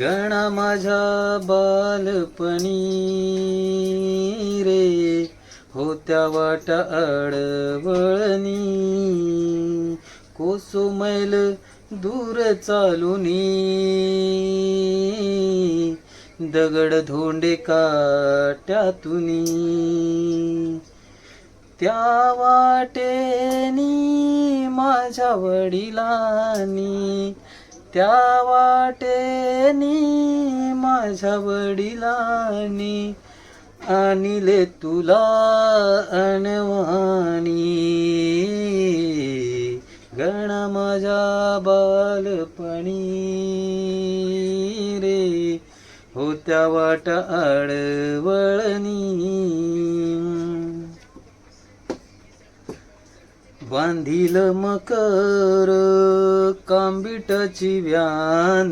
गणा माझ्या बालपणी रे होत्या वाटा अडवळणी. कोसुमैल दूर चालुनी. दगड धोंडे काट्यातून. त्या वाटेनी माझ्या वडिलांनी त्या वाटेनी माझ्या वडिलांनी आणले तुला अनवाणी. गण माझ्या बालपणी रे. होत्या वाट आडवळणी बांधील मकर कांबिटाची व्यान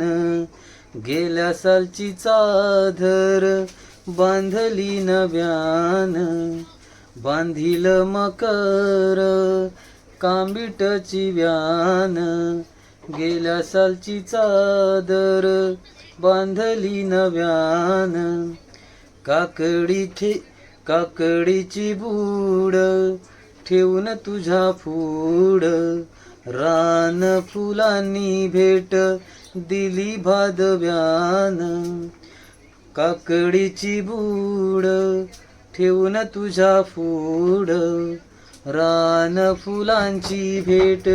गेल्या सालची चादर बांधली नव्यान. बांधील मकर कांबिटाची व्यान गेल्या सालची चादर बांधली नव्यान. काकडी काकडीची बूड ठेवून तुझ्या फूड. रान फुलांनी भेट दिली भादव्यान. काकडीची बूड ठेवून तुझ्या फूड. रान फुलांची भेट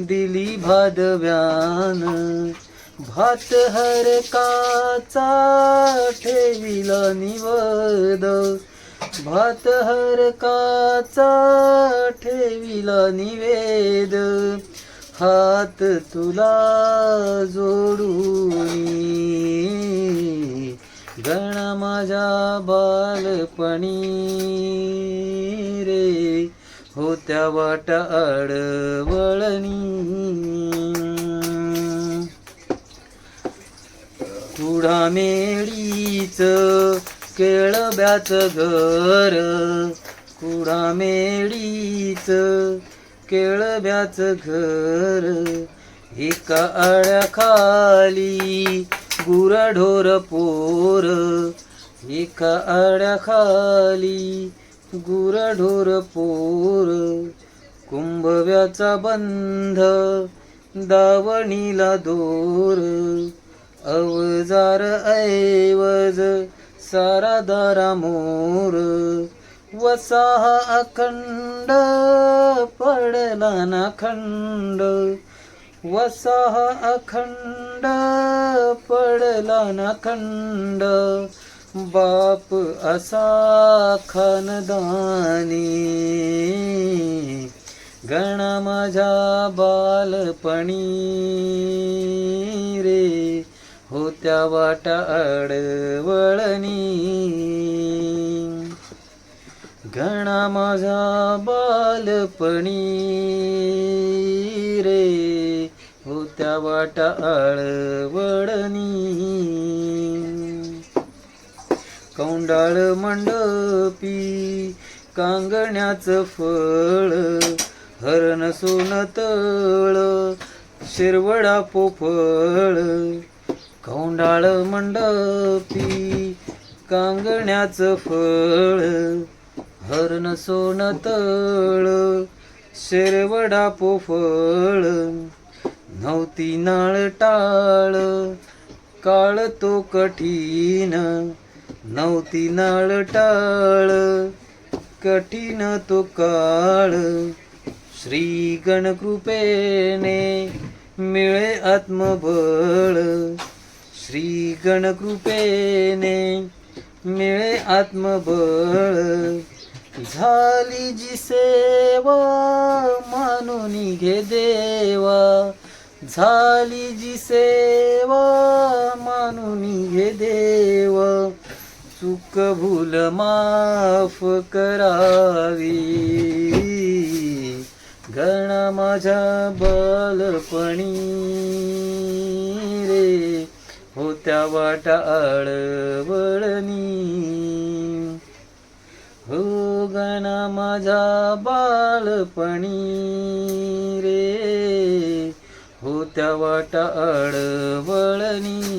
दिली भादव्यान. भात हरकाचा ठेविला निवद. भात हरकाचा ठेविला निवेद. हात तुला जोडून गण माझ्या बालपणी रे. होत्या वाट अडवळणी. कुडा मेळीच केळब्याच घर कुडा मेळीच केळब्याच घर. एका अळ्याखाली गुराढोर पोर एका अळ्याखाली गुराढोर पोर. कुंभव्याचा बंध दावणीला दोर अवजार ऐवज सारा मोर वसाह अखंड पडला ना खंड। वसाह अखंड पडला ना खंड। बाप असा खानदानी। गण माझ्या बालपणी रे। होत्या वाटा अडवळणी घणा माझा बालपणी रे होत्या वाटा अडवळणी कौंडाळ मंडपी कांगण्याचं फळ हरण सोनतळ शिरवडा पोफळ. कौंडाळ मंडपी कांगण्याचं फळ हरण सोनतळ शेरवडा पोफळ नव्हती नाळ टाळ काळ तो कठीण नव्हती नाळ टाळ कठीण तो काळ. श्री गणकृपेने मिळे आत्मबळ श्री गणकृपेने मिळे आत्मबळ. झाली जी सेवा मानून घे देवा. झाली जी सेवा मानून घे देव. चुक भूल माफ करावी. गण माझ्या बालपणी रे होत्या वाटा हो गणा माझा बालपणी रे होत्या वाटा आडवळणी